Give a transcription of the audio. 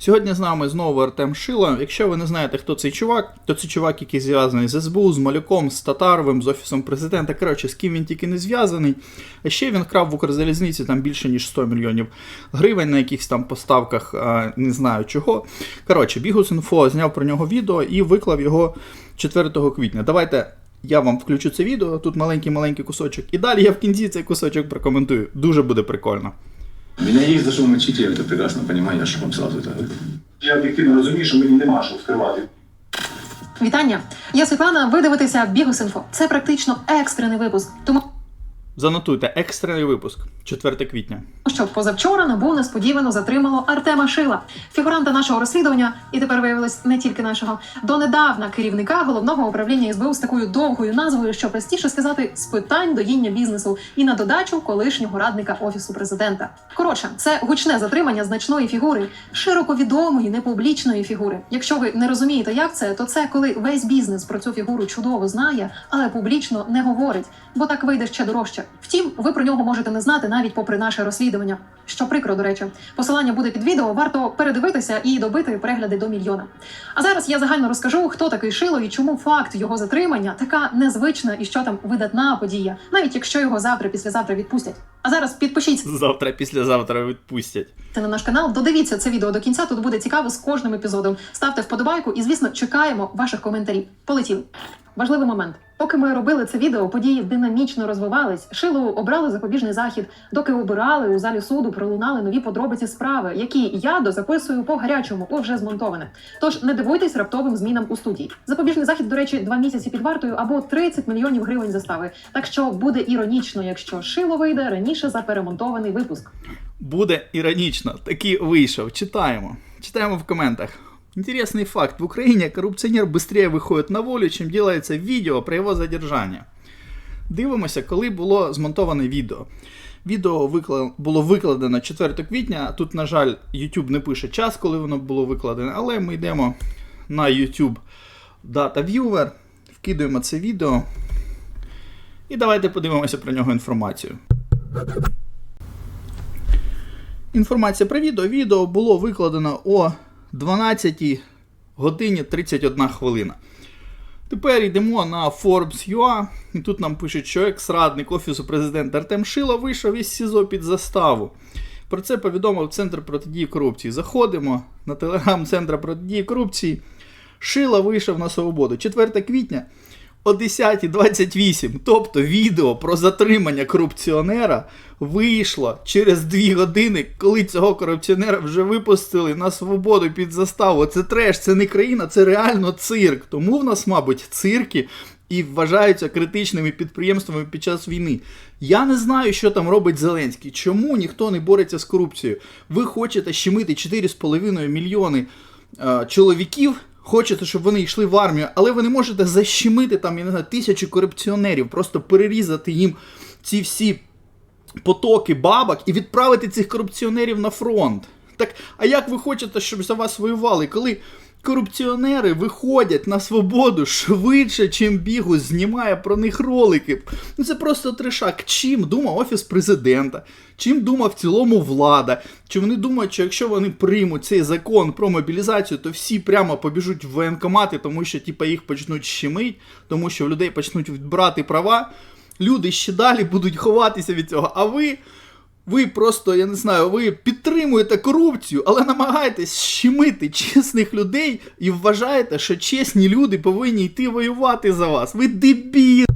Сьогодні з нами знову Артем Шило. Якщо ви не знаєте, хто цей чувак, то це чувак, який зв'язаний з СБУ, з Малюком, з Татаровим, з Офісом президента. Коротше, з ким він тільки не зв'язаний. А ще він крав в Укрзалізниці там більше ніж 100 мільйонів гривень на якихось там поставках, не знаю чого. Коротше, Бігус.Інфо зняв про нього відео і виклав його 4 квітня. Давайте. Я вам включу це відео, тут маленький-маленький кусочок, і далі я в кінці цей кусочок прокоментую. Дуже буде прикольно. Меня есть за что мочить, я это прекрасно понимаю, я же вам сразу это говорю. Я об'єктивно розумію, що мені нема що скривати. Вітання! Я Світлана. Ви дивитеся Бігус.Інфо. Це практично екстрений випуск, тому Занотуйте екстрений випуск 4 квітня. що позавчора НАБУ несподівано затримало Артема Шила, фігуранта нашого розслідування, і тепер виявилось не тільки нашого, донедавна керівника головного управління СБУ з такою довгою назвою, що простіше сказати з питань доїння бізнесу і на додачу колишнього радника офісу президента. Коротше, це гучне затримання значної фігури, широко відомої непублічної фігури. Якщо ви не розумієте, як це, то це коли весь бізнес про цю фігуру чудово знає, але публічно не говорить, бо так вийде ще дорожче. Втім, ви про нього можете не знати навіть попри наше розслідування. Що прикро, до речі, посилання буде під відео. Варто передивитися і добити перегляди до мільйона. А зараз я загально розкажу, хто такий Шило і чому факт його затримання така незвична і що там видатна подія, навіть якщо його завтра, післязавтра відпустять. А зараз підпишіться Завтра, післязавтра відпустять. на наш канал. Додивіться це відео до кінця. Тут буде цікаво з кожним епізодом. Ставте вподобайку і, звісно, чекаємо ваших коментарів. Полетіли. Важливий момент. Поки ми робили це відео, події динамічно розвивались. Шилу обрали запобіжний захід. Доки обирали у залі суду, пролунали нові подробиці справи, які я дозаписую по гарячому, о вже змонтоване. Тож не дивуйтесь раптовим змінам у студії. Запобіжний захід, до речі, два місяці під вартою або 30 мільйонів гривень застави. Так що буде іронічно, якщо шило вийде раніше за перемонтований випуск. Буде іронічно, таки вийшов. Читаємо. Читаємо в коментах. Интересный факт. В Украине коррупционер быстрее выходит на волю, чем делается видео про його задержання. Дивимося, коли було змонтоване відео. Відео викла... було викладено 4 квітня. Тут, на жаль, YouTube не пише час, коли воно було викладене, але ми йдемо на YouTube Data Viewer, вкидуємо це відео. І давайте подивимося про нього інформацію. Інформація про відео. Відео було викладено о 12 годині 31 хвилина. Тепер йдемо на Forbes.ua, і тут нам пишуть, що екс-радник Офісу президента Артем Шило вийшов із СІЗО під заставу. Про це повідомив Центр протидії корупції. Заходимо на телеграм Центра протидії корупції. Шила вийшов на свободу 4 квітня о 10.28. Тобто відео про затримання корупціонера вийшло через 2 години, коли цього корупціонера вже випустили на свободу під заставу. Це треш, це не країна, це реально цирк. Тому в нас, мабуть, цирки і вважаються критичними підприємствами під час війни. Я не знаю, що там робить Зеленський. Чому ніхто не бореться з корупцією? Ви хочете щемити 4,5 мільйони е, чоловіків. Хочете, щоб вони йшли в армію, але ви не можете защемити там, я не знаю, тисячі корупціонерів, просто перерізати їм ці всі потоки бабок і відправити цих корупціонерів на фронт. Так, а як ви хочете, щоб за вас воювали, коли корупціонери виходять на свободу швидше, чим бігу, знімає про них ролики? Ну це просто трешак. Чим думав офіс президента? Чим думав в цілому влада? Чи вони думають, що якщо вони приймуть цей закон про мобілізацію, то всі прямо побіжуть в воєнкомати, тому що типа їх почнуть щемить, тому що в людей почнуть відбирати права? Люди ще далі будуть ховатися від цього. А ви, ви просто, я не знаю, ви підтримуєте корупцію, але намагаєтесь щемити чесних людей і вважаєте, що чесні люди повинні йти воювати за вас. Ви дебіл!